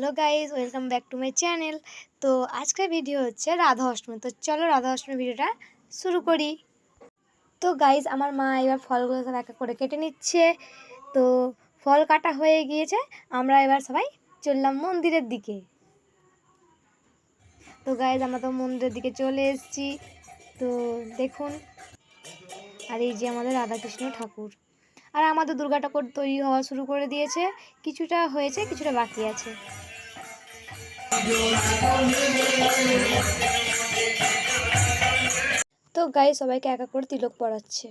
Hello guys welcome back to my channel. তো আজকের video হচ্ছে রাধা অষ্টমী। তো চলো রাধা অষ্টমী ভিডিওটা শুরু করি। তো গাইজ আমার মা এবার ফলগুলো সব এক করে কেটে নিচ্ছে। তো ফল কাটা হয়ে গিয়েছে। আমরা এবার সবাই চললাম মন্দিরের দিকে। তো গাইজ আমরা তো মন্দিরের দিকে চলে এসেছি। তো দেখুন, আর এই যে আমাদের রাধাকৃষ্ণ ঠাকুর। আর আমাদের দুর্গা ঠাকুর তৈরি হওয়া শুরু করে দিয়েছে। কিছুটা হয়েছে, কিছুটা বাকি আছে। তো গাই সবাইকে একা করে তিলক পড়াচ্ছে।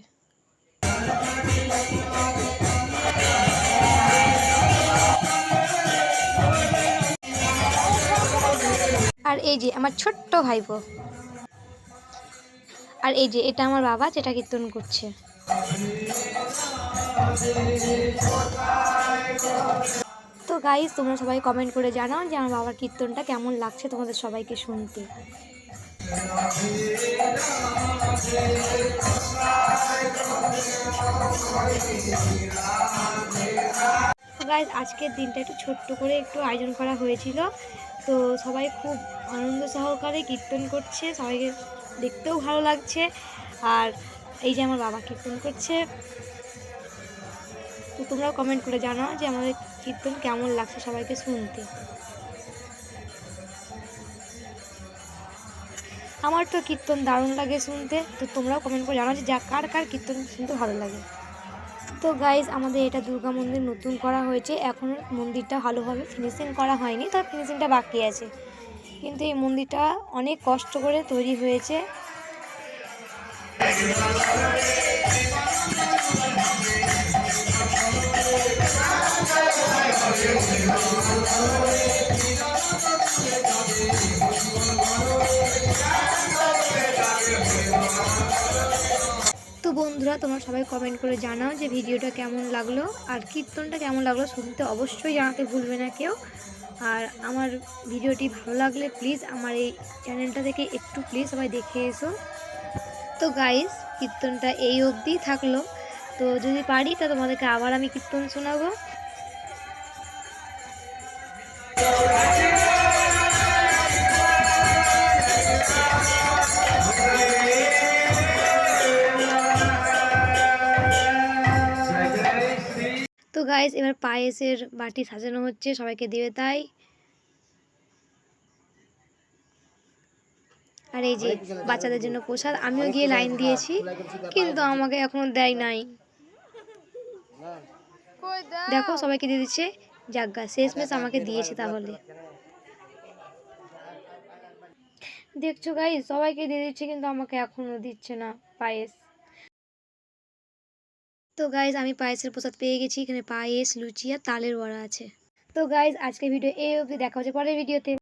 আর এই যে আমার ছোট্ট ভাইপো। আর এই যে এটা আমার বাবা যেটা কীর্তন করছে। গাইজ তোমরা সবাই কমেন্ট করে জানাও যে আমার বাবার কীর্তনটা কেমন লাগছে তোমাদের সবাইকে শুনতে। গাইজ আজকের দিনটা একটু ছোট্ট করে একটু আয়োজন করা হয়েছিল। তো সবাই খুব আনন্দ সহকারে কীর্তন করছে, সবাইকে দেখতেও ভালো লাগছে। আর এই যে আমার বাবা কীর্তন করছে তো তোমরাও কমেন্ট করে জানাও যে আমাদের কীর্তন কেমন লাগছে সবাইকে শুনতে। আমার তো কীর্তন দারুণ লাগে শুনতে, তো তোমরাও কমেন্ট করে জানাও যে যা, কার কার কীর্তন শুনতে ভালো লাগে। তো গাইজ আমাদের এটা দুর্গা মন্দির নতুন করা হয়েছে, এখন মন্দিরটা ভালোভাবে ফিনিশিং করা হয়নি তার ফিনিশিংটা বাকি আছে। কিন্তু এই মন্দিরটা অনেক কষ্ট করে তৈরি হয়েছে। বন্ধুরা, তোমরা সবাই কমেন্ট করে জানাও যে ভিডিওটা কেমন লাগল আর কীর্তনটা কেমন লাগল শুনতে অবশ্যই জানাতে ভুলবে না কেউ। আর আমার ভিডিওটি ভালো লাগলে প্লিজ আমার এই চ্যানেলটা থেকে একটু প্লিজ সবাই দেখে এসো। তো গাইস কীর্তনটা এই অবধি থাকল। তো যদি পারি তা তোমাদেরকে আবার আমি কীর্তন শোনাবো। গাইস এবার পায়েসের বাটি সাজানো হচ্ছে সবাইকে দেবে তাই। আর এই যে বাচ্চাদের জন্য প্রসাদ আমিও গিয়ে লাইন দিয়েছি কিন্তু আমাকে এখনও দেয় নাই। দেখো সবাইকে দিয়ে দিচ্ছে। যাজ্ঞা শেষমেশ আমাকে দিয়েছে তাহলে। দেখছ গাই সবাইকে দিয়ে দিচ্ছে কিন্তু আমাকে এখনও দিচ্ছে না পায়েস। তো গাইজ আমি পায়েসের প্রসাদ পেয়ে গেছি। এখানে পায়েস, লুচি আর তালের বড়া আছে। তো গাইজ আজকে ভিডিও এই অবধি দেখা হচ্ছে পরের ভিডিওতে